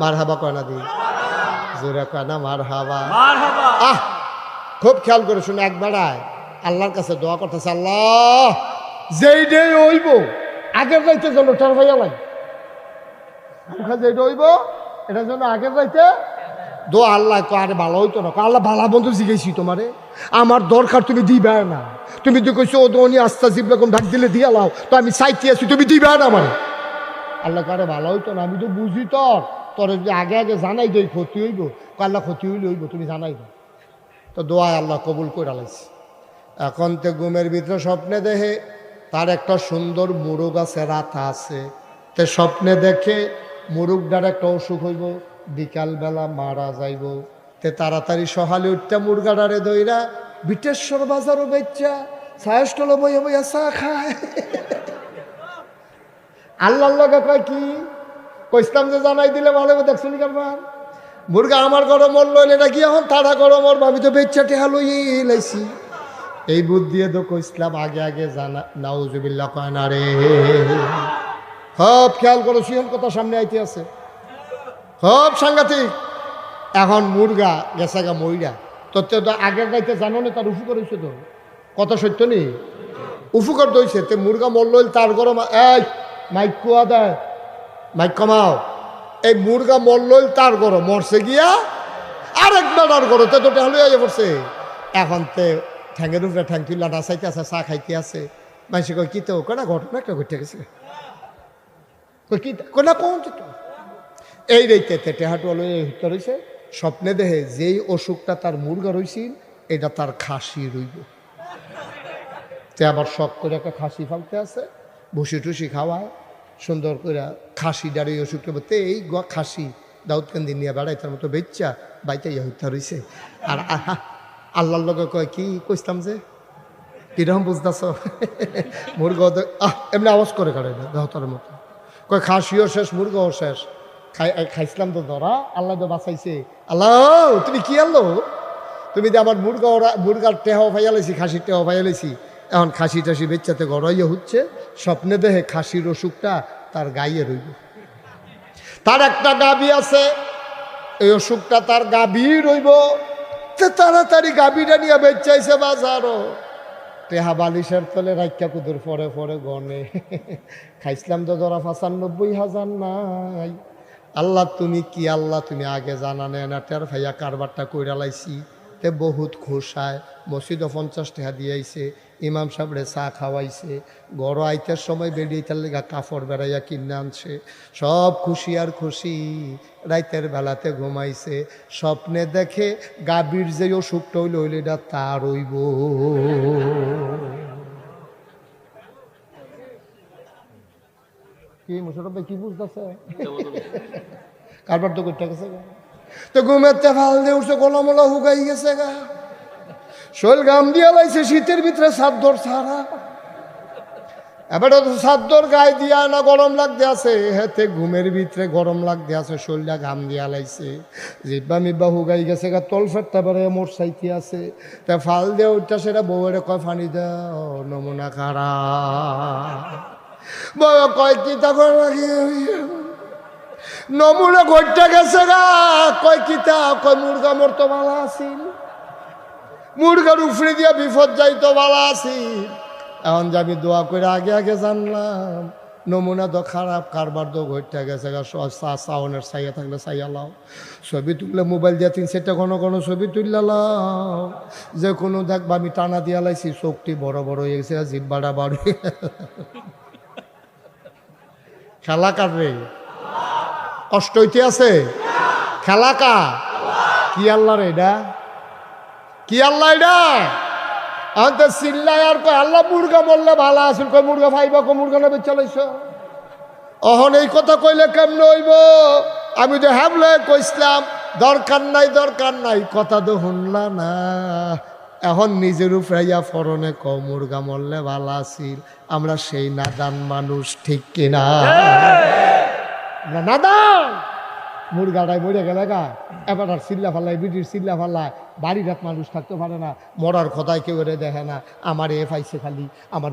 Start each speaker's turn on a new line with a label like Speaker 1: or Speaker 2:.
Speaker 1: মার হাবা কয় না দি? জোরে কয় না মার হাবা আহ খুব খেয়াল করে শুনে এক বেড়ায় আল্লাহর কাছে দোয়া করতেছে আল্লাহ যেই ডে হইব আগের রাইতে যেন টার ভাইয়া লাগে। যেটা হইব এটা যেন আগের রাইতে দো আল্লাহ কো আরে ভালো হইতো না। আল্লাহ ভালো বন্ধু শিখেছি তোমারে। আমার দরকার তুমি দিবে না। তুমি তো কইছো ও দোনি আস্তা জিবরকম ঢাক দিলে দিয়া লাও তো আমি চাইতে আছি তুমি দিবে না আমার। আল্লাহ কারে ভালো হইতো না আমি তো বুঝি তোর। তোর আগে আগে জানাই দেই ক্ষতি হইব। কয়, আল্লাহ ক্ষতি হইলে হইব, তুমি জানাই দাও। তো দোয়া আল্লাহ কবুল করে লাইছে। এখন তো ঘুমের ভিতরে স্বপ্নে দেখে, তার একটা সুন্দর মুরগ আছে, রাতা আছে। তে স্বপ্নে দেখে মুরগটার একটা অসুখ হইব, বিকালবেলা মারা যাইব। তে তাড়াতাড়ি সহালে উঠতে মুরগাডারে দইরা বিটেশ্বর বাজারও বেচ্চা সায়স্টল বইয়া বইয়া চা খায়। আল্লাহর লগে কয় কি? কইসলাম যে জানাই দিলে ভালো হবে দেখছেন কারবার মুরগা আমার ঘরে মরল এটা কি এখন? তারা ঘরে মরবো, আমি তো বেচ্চা টেহা লই লাইছি। এই বুদ্ধি তো কইসলাম আগে আগে জানা, নাউজুবিল্লাহ কয় না রে। সব খেয়াল করো সিহন কথা সামনে আইতে আছে। সব সাংঘাতিক। এখন মুরগা গেছে গা মইরা। তোর তো আগের গাইতে জানো না, তার উফু করেছে তো। কত সত্য নেই উফু করতে হয়েছে তে মুরগা মরল, তার গরম, এই, মাইক কুয়া দেয় মাইক কমাও। এই মুরগা মরল তার গরম মরছে গিয়া আরেক বেড়ার গরম তে তো টেহালু আইয়া পড়ছে। এখন তে ঠ্যাঙ্গের উপরে ঠ্যাং তুল্লা নাচাইতে আছে, চা খাইতে আছে। মানুষে কয়, কি তো কেনা ঘটনা একটা ঘটে গেছে? কই কি কোনা কোন তো এই রেইতে টেহাটু হলো হত্যা রয়েছে স্বপ্নে দেহে যেই অসুখটা তার মুরগা রইছিল এটা তার খাসি রইব। তে আবার শখ করে একটা খাসি ফালতে আছে ভুসি টুসি খাওয়ায়। সুন্দর করে খাসি ডারে অসুখটা বলতে, এই গোয়া খাসি দাউদকান্দি নিয়ে বেড়াই তার মতো বেচ্চা বাইতে ইয়ে হত্যা রয়েছে আর আল্লাহর লগে কয়, কি কইতাম যে? কীরকম বুঝতেছ? মুরগা এমনি আওয়াজ করে না দেহতার মতো। কয়, খাসিও শেষ, মুরগাও শেষ। খাই খাইছিলাম তো ধরা, আল্লাহ তো বাঁচাইছে। আল্লাহ, তুমি কি আনলো তুমি যে আমার মুরগা ওরা, মুরগার টেহাও ফাইয়ালেছি খাসির টেহাও ফাইয়ালেছি এখন খাসি টাসি বেচ্চাতে গড়াইয়া হচ্ছে, স্বপ্নে দেহে খাসির অসুখটা তার গাইয়ে রইব তার একটা গাবি আছে, এই অসুখটা তার গাবি রইব। তাড়াতাড়ি গাবিটা নিয়ে বেচাইছে বাজারও। টেহা বালিশের তলে রাইকা কুদুর পরে পরে গনে। খাইছিলাম তো ধরা হাজার নাই। আল্লাহ তুমি কি আল্লাহ তুমি আগে জানা নেয় না, টের ভাইয়া কারবারটা কইরা লাইছি। তে বহুত খুশায় মসজিদও পঞ্চাশ টাকা দিয়াইছে ইমাম সাহেবরে চা খাওয়াইছে গড় আইতের সময় বেরিয়ে তার লেগা কাপড় বেড়াইয়া কিনে আনছে। সব খুশি আর খুশি রাইতের বেলাতে ঘুমাইছে। স্বপ্নে দেখে গাভীর যে অসুখটা হইল হইলে এটা তার হইব। কি মুসরফ ভাই কি বুঝতেছে? কারবার তো করতে গেছে। তো ঘুমের তে ফাল দিয়ে উঠছে, গোলামোলা হুগাই গেছে গা। শৈল গাম দিয়া লাইছে, শীতের ভিতরে সাদ্দর সারা এবার তো সাদ্দর গায়ে দিয়া না গরম লাগতে আছে, হেতে ঘুমের ভিতরে গরম লাগতে আছে শরীরটা ঘাম দিয়া লাইছে। জিব্বা মিব্বা হুগাই গেছে গা, তল ফেটটা বেড়ে মোর সাইতে আছে। তা ফাল দিয়ে উঠটা সেটা বউয়ের কয়, ফানি দাও নমুনা খারা বউ কয়, কি তখন লাগিয়ে নমুনা ঘটতে গেছে গা। কয় কিতা কয়, মুরগা মোর তো ভালো আছিল। মুরগার উফরে দিয়া বিপদ যাইতো ভালো আছিল। এখন যে আমি দোয়া করে আগে আগে জানলাম, নমুনা তো খারাপ, কারবার তো ঘটতে গেছে সাউনের সাইয়া থাকলে সাইয়া লাও। ছবি তুললে মোবাইল দিয়ে তিন সেটা কোনো কোনো ছবি তুললে লাও। যে কোনো দেখবা আমি টানা দিয়া লাইছি, চোখটি বড় বড় হয়ে গেছে জিব্বাটা বাড়ি খেলা রে? কষ্ট হইতে আছে? খেলা কা? আল্লাহ রে এটা? কি আল্লাহ এটা? এখন তো চিল্লাই আর কয়, আল্লাহ মুরগা বললে ভালো আছিল কয়, মুরগা ভাইবা কো মুরগা নেবে চালাইছ অহন এই কথা কইলে কেমন হইব? আমি তো হ্যাবলে কইসলাম দরকার নাই দরকার নাই। কথা তো শুনলা না। এখন নিজের উপরাইয়া ফরনে ক মুরগা মরলে ভালো আছিল। আমরা সেই নাদান মানুষ, ঠিক কিনা? আমরা নাদান মুরগাটাই মরে গেলে গা, এবার আর চিল্লা ফাল্লাই বিটির চিল্লা ফাল্লায়, বাড়ির মানুষ থাকতে পারে না, মরার কথায় কেউ দেখে না, আমার এ পাইছে খালি, আমার